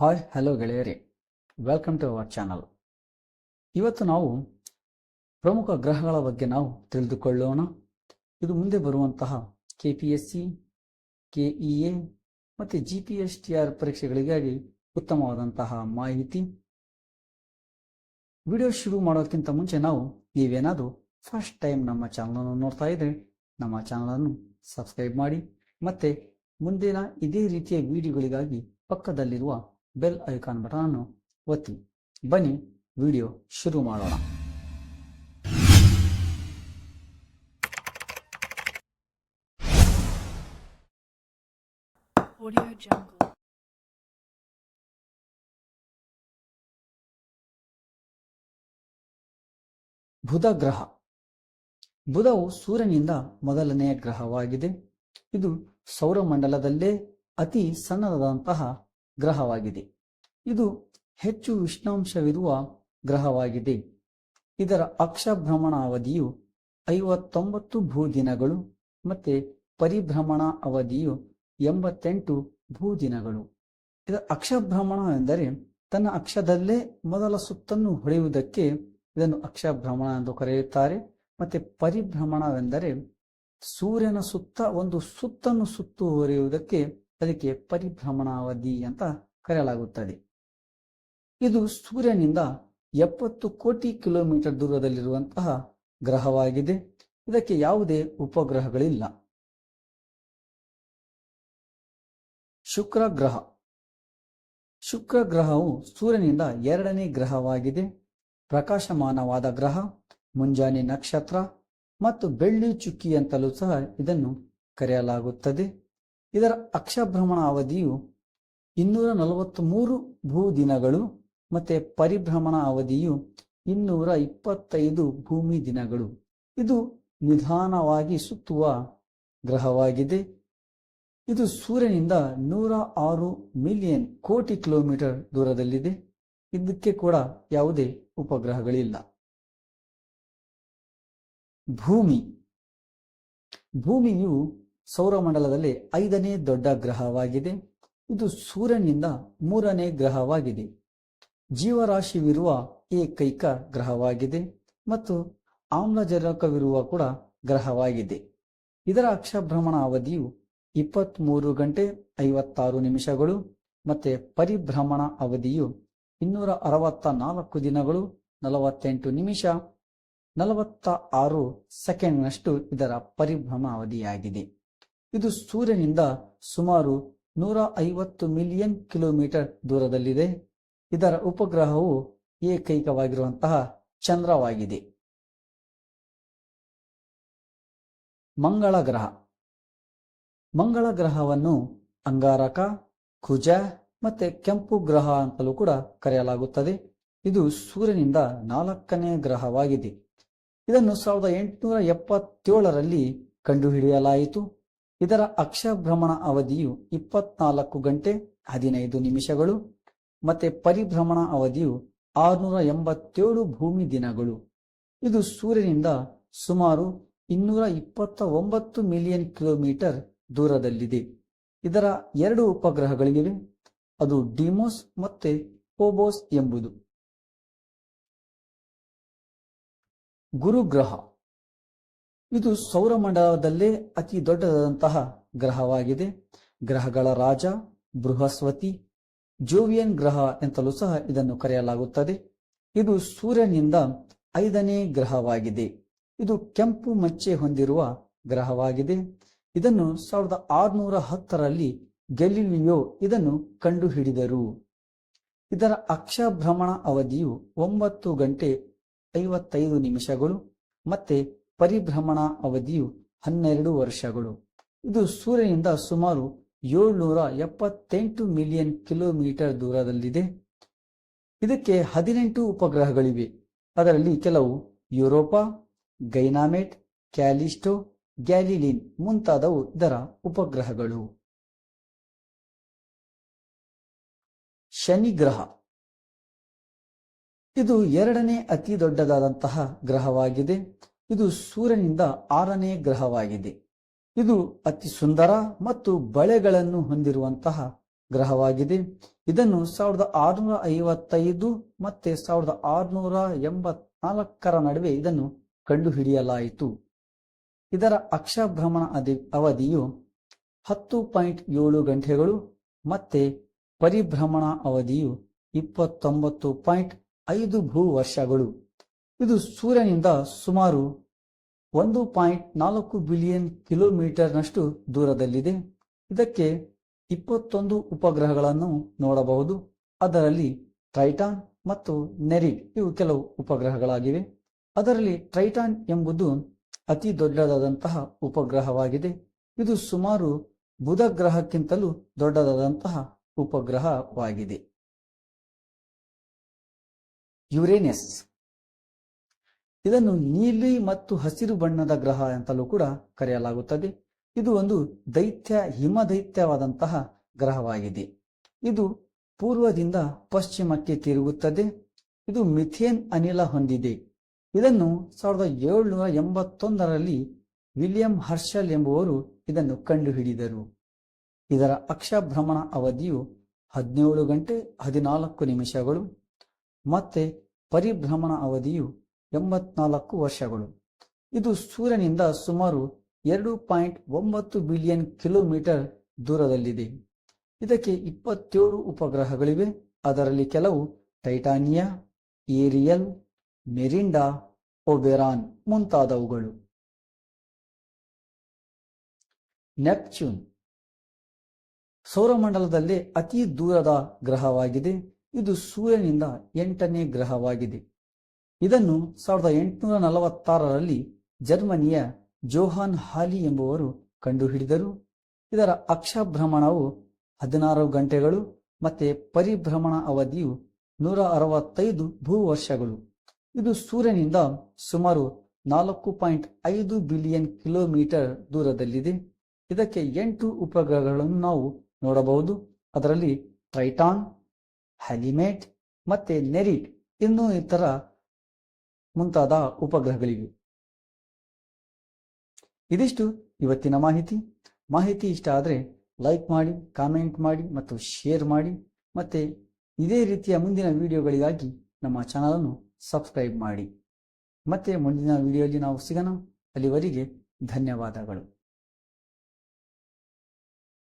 Hi, hello ಗೆಳೆಯರಿ. Welcome to our channel ಇವತ್ತು ನಾವು ಪ್ರಮುಖ ಗ್ರಹಗಳ ಬಗ್ಗೆ ನಾವು ತಿಳಿದುಕೊಳ್ಳೋಣ. ಇದು ಮುಂದೆ ಬರುವಂತಹ K P S C K E A ಮತ್ತು G P S T R ಪರೀಕ್ಷೆಗಳಿಗಾಗಿ ಉತ್ತಮವಾದಂತಹ ಮಾಹಿತಿ. ವಿಡಿಯೋ ಶುರು ಮಾಡೋಕ್ಕಿಂತ ಮುಂಚೆ ನಾವು ನೀವೇನಾದರೂ ಫಸ್ಟ್ ಟೈಮ್ ನಮ್ಮ ಚಾನಲನ್ನು ನೋಡ್ತಾ ಇದ್ರೆ ನಮ್ಮ ಚಾನಲನ್ನು ಸಬ್ಸ್ಕ್ರೈಬ್ ಮಾಡಿ. ಮತ್ತೆ ಮುಂದಿನ ಇದೇ ರೀತಿಯ ವಿಡಿಯೋಗಳಿಗಾಗಿ ಪಕ್ಕದಲ್ಲಿರುವ ಬೆಲ್ ಐಕಾನ್ ಬಟನ್ ಅನ್ನು ಒತ್ತಿ. ಬನ್ನಿ ವಿಡಿಯೋ ಶುರು ಮಾಡೋಣ. Audio Jungle. ಬುಧ ಗ್ರಹ. ಬುಧವು ಸೂರ್ಯನಿಂದ ಮೊದಲನೆಯ ಗ್ರಹವಾಗಿದೆ. ಇದು ಸೌರಮಂಡಲದಲ್ಲೇ ಅತಿ ಸಣ್ಣದಾದಂತಹ ಗ್ರಹವಾಗಿದೆ. ಇದು ಹೆಚ್ಚು ಉಷ್ಣಾಂಶವಿರುವ ಗ್ರಹವಾಗಿದೆ. ಇದರ ಅಕ್ಷಭ್ರಮಣ ಅವಧಿಯು ಐವತ್ತೊಂಬತ್ತು ಭೂದಿನಗಳು ಮತ್ತೆ ಪರಿಭ್ರಮಣ ಅವಧಿಯು ಎಂಬತ್ತೆಂಟು ಭೂದಿನಗಳು. ಇದರ ಅಕ್ಷಭ್ರಮಣ ಎಂದರೆ ತನ್ನ ಅಕ್ಷದಲ್ಲೇ ಮೊದಲ ಸುತ್ತನ್ನು ಹೊಡೆಯುವುದಕ್ಕೆ ಇದನ್ನು ಅಕ್ಷಭ್ರಮಣ ಎಂದು ಕರೆಯುತ್ತಾರೆ. ಮತ್ತೆ ಪರಿಭ್ರಮಣವೆಂದರೆ ಸೂರ್ಯನ ಸುತ್ತ ಒಂದು ಸುತ್ತನ್ನು ಸುತ್ತುವರಿಯುವುದಕ್ಕೆ ಅದಕ್ಕೆ ಪರಿಭ್ರಮಣಾವಧಿ ಅಂತ ಕರೆಯಲಾಗುತ್ತದೆ. ಇದು ಸೂರ್ಯನಿಂದ ಎಪ್ಪತ್ತು ಕೋಟಿ ಕಿಲೋಮೀಟರ್ ದೂರದಲ್ಲಿರುವಂತಹ ಗ್ರಹವಾಗಿದೆ. ಇದಕ್ಕೆ ಯಾವುದೇ ಉಪಗ್ರಹಗಳಿಲ್ಲ. ಶುಕ್ರ ಗ್ರಹ. ಶುಕ್ರ ಗ್ರಹವು ಸೂರ್ಯನಿಂದ ಎರಡನೇ ಗ್ರಹವಾಗಿದೆ. ಪ್ರಕಾಶಮಾನವಾದ ಗ್ರಹ, ಮುಂಜಾನೆ ನಕ್ಷತ್ರ ಮತ್ತು ಬೆಳ್ಳಿ ಚುಕ್ಕಿ ಅಂತಲೂ ಸಹ ಇದನ್ನು ಕರೆಯಲಾಗುತ್ತದೆ. ಇದರ ಅಕ್ಷಭ್ರಮಣ ಅವಧಿಯು ಇನ್ನೂರ ಭೂ ದಿನಗಳು ಮತ್ತೆ ಪರಿಭ್ರಮಣ ಅವಧಿಯು ಇನ್ನೂರ ಇಪ್ಪತ್ತೈದು ಭೂಮಿ ದಿನಗಳು. ಇದು ನಿಧಾನವಾಗಿ ಸುತ್ತುವ ಗ್ರಹವಾಗಿದೆ. ಇದು ಸೂರ್ಯನಿಂದ ನೂರ ಆರು ಮಿಲಿಯನ್ ಕೋಟಿ ಕಿಲೋಮೀಟರ್ ದೂರದಲ್ಲಿದೆ. ಇದಕ್ಕೆ ಕೂಡ ಯಾವುದೇ ಉಪಗ್ರಹಗಳಿಲ್ಲ. ಭೂಮಿ. ಭೂಮಿಯು ಸೌರಮಂಡಲದಲ್ಲಿ ಐದನೇ ದೊಡ್ಡ ಗ್ರಹವಾಗಿದೆ. ಇದು ಸೂರ್ಯನಿಂದ ಮೂರನೇ ಗ್ರಹವಾಗಿದೆ. ಜೀವರಾಶಿವಿರುವ ಏಕೈಕ ಗ್ರಹವಾಗಿದೆ ಮತ್ತು ಆಮ್ಲಜನಕವಿರುವ ಕೂಡ ಗ್ರಹವಾಗಿದೆ. ಇದರ ಅಕ್ಷಭ್ರಮಣ ಅವಧಿಯು ಇಪ್ಪತ್ತ್ಮೂರು ಗಂಟೆ ಐವತ್ತಾರು ನಿಮಿಷಗಳು ಮತ್ತೆ ಪರಿಭ್ರಮಣ ಅವಧಿಯು ಇನ್ನೂರ ಅರವತ್ತ ನಾಲ್ಕು ದಿನಗಳು ನಲವತ್ತೆಂಟು ನಿಮಿಷ ನಲವತ್ತ ಆರು ಸೆಕೆಂಡ್ನಷ್ಟು ಇದರ ಪರಿಭ್ರಮ ಅವಧಿಯಾಗಿದೆ ಇದು ಸೂರ್ಯನಿಂದ ಸುಮಾರು ನೂರ ಐವತ್ತು ಮಿಲಿಯನ್ ಕಿಲೋಮೀಟರ್ ದೂರದಲ್ಲಿದೆ. ಇದರ ಉಪಗ್ರಹವು ಏಕೈಕವಾಗಿರುವಂತಹ ಚಂದ್ರವಾಗಿದೆ. ಮಂಗಳ ಗ್ರಹ. ಮಂಗಳ ಗ್ರಹವನ್ನು ಅಂಗಾರಕ, ಕುಜ ಮತ್ತೆ ಕೆಂಪು ಗ್ರಹ ಅಂತಲೂ ಕೂಡ ಕರೆಯಲಾಗುತ್ತದೆ. ಇದು ಸೂರ್ಯನಿಂದ ನಾಲ್ಕನೇ ಗ್ರಹವಾಗಿದೆ. ಇದನ್ನು ಸಾವಿರದ ಎಂಟುನೂರ ಎಪ್ಪತ್ತೇಳರಲ್ಲಿ ಕಂಡುಹಿಡಿಯಲಾಯಿತು. ಇದರ ಅಕ್ಷಭ್ರಮಣ ಅವಧಿಯು ಇಪ್ಪತ್ನಾಲ್ಕು ಗಂಟೆ ಹದಿನೈದು ನಿಮಿಷಗಳು ಮತ್ತೆ ಪರಿಭ್ರಮಣ ಅವಧಿಯು ಆರುನೂರ ಎಂಬತ್ತೇಳು ಭೂಮಿ ದಿನಗಳು. ಇದು ಸೂರ್ಯನಿಂದ ಸುಮಾರು ಇನ್ನೂರ ಇಪ್ಪತ್ತ ಒಂಬತ್ತು ಮಿಲಿಯನ್ ಕಿಲೋಮೀಟರ್ ದೂರದಲ್ಲಿದೆ. ಇದರ ಎರಡು ಉಪಗ್ರಹಗಳಿವೆ. ಅದು ಡಿಮೋಸ್ ಮತ್ತೆ ಪೋಬೋಸ್ ಎಂಬುದು. ಗುರುಗ್ರಹ. ಇದು ಸೌರಮಂಡಲದಲ್ಲೇ ಅತಿ ದೊಡ್ಡದಾದಂತಹ ಗ್ರಹವಾಗಿದೆ. ಗ್ರಹಗಳ ರಾಜ, ಬೃಹಸ್ಪತಿ, ಜೋವಿಯನ್ ಗ್ರಹ ಎಂತಲೂ ಸಹ ಇದನ್ನು ಕರೆಯಲಾಗುತ್ತದೆ. ಇದು ಸೂರ್ಯನಿಂದ ಐದನೇ ಗ್ರಹವಾಗಿದೆ. ಇದು ಕೆಂಪು ಮಚ್ಚೆ ಹೊಂದಿರುವ ಗ್ರಹವಾಗಿದೆ. ಇದನ್ನು ಸಾವಿರದ ಆರುನೂರ ಹತ್ತರಲ್ಲಿ ಗೆಲಿಲಿಯೋ ಇದನ್ನು ಕಂಡುಹಿಡಿದರು. ಇದರ ಅಕ್ಷಭ್ರಮಣ ಅವಧಿಯು ಒಂಬತ್ತು ಗಂಟೆ ಐವತ್ತೈದು ನಿಮಿಷಗಳು. ಮತ್ತೆ ಪರಿಭ್ರಮಣ ಅವಧಿಯು ಹನ್ನೆರಡು ವರ್ಷಗಳು. ಇದು ಸೂರ್ಯನಿಂದ ಸುಮಾರು ಏಳ್ನೂರ ಎಪ್ಪತ್ತೆಂಟು ಮಿಲಿಯನ್ ಕಿಲೋಮೀಟರ್ ದೂರದಲ್ಲಿದೆ. ಇದಕ್ಕೆ ಹದಿನೆಂಟು ಉಪಗ್ರಹಗಳಿವೆ. ಅದರಲ್ಲಿ ಕೆಲವು ಯುರೋಪಾ, ಗೈನಾಮೆಟ್, ಕ್ಯಾಲಿಸ್ಟೋ, ಗ್ಯಾಲಿಲಿನ್ ಮುಂತಾದವು ಇದರ ಉಪಗ್ರಹಗಳು. ಶನಿ ಗ್ರಹ ಇದು ಎರಡನೇ ಅತಿ ದೊಡ್ಡದಾದಂತಹ ಗ್ರಹವಾಗಿದೆ. ಇದು ಸೂರ್ಯನಿಂದ ಆರನೇ ಗ್ರಹವಾಗಿದೆ. ಇದು ಅತಿ ಸುಂದರ ಮತ್ತು ಬಳೆಗಳನ್ನು ಹೊಂದಿರುವಂತಹ ಗ್ರಹವಾಗಿದೆ. ಇದನ್ನು ಸಾವಿರದ ಆರುನೂರ ಐವತ್ತೈದು ಮತ್ತೆ ಸಾವಿರದ ಆರುನೂರ ಎಂಬತ್ನಾಲ್ಕರ ನಡುವೆ ಇದನ್ನು ಕಂಡುಹಿಡಿಯಲಾಯಿತು. ಇದರ ಅಕ್ಷಭ್ರಮಣ ಅದಿ- ಅವಧಿಯು ಹತ್ತು ಪಾಯಿಂಟ್ ಏಳು ಗಂಟೆಗಳು ಮತ್ತೆ ಪರಿಭ್ರಮಣ ಅವಧಿಯು ಇಪ್ಪತ್ತೊಂಬತ್ತು ಪಾಯಿಂಟ್ ಐದು ಭೂ ವರ್ಷಗಳು ಇದು ಸೂರ್ಯನಿಂದ ಸುಮಾರು ಒಂದು ಪಾಯಿಂಟ್ ನಾಲ್ಕು ಬಿಲಿಯನ್ ಕಿಲೋಮೀಟರ್ನಷ್ಟು ದೂರದಲ್ಲಿದೆ. ಇದಕ್ಕೆ ಇಪ್ಪತ್ತೊಂದು ಉಪಗ್ರಹಗಳನ್ನು ನೋಡಬಹುದು. ಅದರಲ್ಲಿ ಟ್ರೈಟಾನ್ ಮತ್ತು ನೆರಿಡ್ ಇವು ಕೆಲವು ಉಪಗ್ರಹಗಳಾಗಿವೆ. ಅದರಲ್ಲಿ ಟ್ರೈಟಾನ್ ಎಂಬುದು ಅತಿ ದೊಡ್ಡದಾದಂತಹ ಉಪಗ್ರಹವಾಗಿದೆ. ಇದು ಸುಮಾರು ಬುಧ ಗ್ರಹಕ್ಕಿಂತಲೂ ದೊಡ್ಡದಾದಂತಹ ಉಪಗ್ರಹವಾಗಿದೆ. ಯುರೇನಿಯಸ್ ಇದನ್ನು ನೀಲಿ ಮತ್ತು ಹಸಿರು ಬಣ್ಣದ ಗ್ರಹ ಅಂತಲೂ ಕೂಡ ಕರೆಯಲಾಗುತ್ತದೆ. ಇದು ಒಂದು ದೈತ್ಯ, ಹಿಮದೈತ್ಯವಾದಂತಹ ಗ್ರಹವಾಗಿದೆ. ಇದು ಪೂರ್ವದಿಂದ ಪಶ್ಚಿಮಕ್ಕೆ ತಿರುಗುತ್ತದೆ. ಇದು ಮಿಥೇನ್ ಅನಿಲ ಹೊಂದಿದೆ. ಇದನ್ನು ಸಾವಿರದ ಏಳುನೂರ ಎಂಬತ್ತೊಂದರಲ್ಲಿ ವಿಲಿಯಂ ಹರ್ಷಲ್ ಎಂಬುವರು ಇದನ್ನು ಕಂಡುಹಿಡಿದರು. ಇದರ ಅಕ್ಷಭ್ರಮಣ ಅವಧಿಯು ಹದಿನೇಳು ಗಂಟೆ ಹದಿನಾಲ್ಕು ನಿಮಿಷಗಳು. ಮತ್ತೆ ಪರಿಭ್ರಮಣ ಅವಧಿಯು ಎಂಬತ್ನಾಲ್ಕು ವರ್ಷಗಳು. ಇದು ಸೂರ್ಯನಿಂದ ಸುಮಾರು ಎರಡು ಪಾಯಿಂಟ್ ಒಂಬತ್ತು ಬಿಲಿಯನ್ ಕಿಲೋಮೀಟರ್ ದೂರದಲ್ಲಿದೆ. ಇದಕ್ಕೆ ಇಪ್ಪತ್ತೇಳು ಉಪಗ್ರಹಗಳಿವೆ. ಅದರಲ್ಲಿ ಕೆಲವು ಟೈಟಾನಿಯಾ, ಏರಿಯಲ್, ಮೆರಿಂಡಾ, ಒಬೆರಾನ್ ಮುಂತಾದವುಗಳು. ನೆಪ್ಚ್ಯೂನ್ ಸೌರಮಂಡಲದಲ್ಲೇ ಅತಿ ದೂರದ ಗ್ರಹವಾಗಿದೆ. ಇದು ಸೂರ್ಯನಿಂದ ಎಂಟನೇ ಗ್ರಹವಾಗಿದೆ. ಇದನ್ನು ಸಾವಿರದ ಎಂಟುನೂರ ನಲವತ್ತಾರರಲ್ಲಿ ಜರ್ಮನಿಯ ಜೋಹಾನ್ ಹಾಲಿ ಎಂಬುವರು ಕಂಡುಹಿಡಿದರು. ಇದರ ಅಕ್ಷಭ್ರಮಣವು ಹದಿನಾರು ಗಂಟೆಗಳು ಮತ್ತೆ ಪರಿಭ್ರಮಣ ಅವಧಿಯು ನೂರ ಅರವತ್ತೈದು ಭೂ ವರ್ಷಗಳು ಇದು ಸೂರ್ಯನಿಂದ ಸುಮಾರು ನಾಲ್ಕು ಪಾಯಿಂಟ್ ಐದು ಬಿಲಿಯನ್ ಕಿಲೋಮೀಟರ್ ದೂರದಲ್ಲಿದೆ. ಇದಕ್ಕೆ ಎಂಟು ಉಪಗ್ರಹಗಳನ್ನು ನಾವು ನೋಡಬಹುದು. ಅದರಲ್ಲಿ ಟ್ರೈಟಾನ್, ಹ್ಯಾಲಿಮೇಟ್ ಮತ್ತೆ ನೆರಿಟ್ ಇನ್ನೂ ಇತರ ಮುಂತಾದ ಉಪಗ್ರಹಗಳಿವೆ. ಇದಿಷ್ಟು ಇವತ್ತಿನ ಮಾಹಿತಿ. ಮಾಹಿತಿ ಇಷ್ಟ ಆದರೆ ಲೈಕ್ ಮಾಡಿ ಕಾಮೆಂಟ್ ಮಾಡಿ ಮತ್ತು ಶೇರ್ ಮಾಡಿ. ಮತ್ತೆ ಇದೇ ರೀತಿಯ ಮುಂದಿನ ವಿಡಿಯೋಗಳಿಗಾಗಿ ನಮ್ಮ ಚಾನಲನ್ನು ಸಬ್ಸ್ಕ್ರೈಬ್ ಮಾಡಿ. ಮತ್ತೆ ಮುಂದಿನ ವಿಡಿಯೋಲಿ ನಾವು ಸಿಗೋಣ. ಅಲ್ಲಿವರೆಗೆ ಧನ್ಯವಾದಗಳು.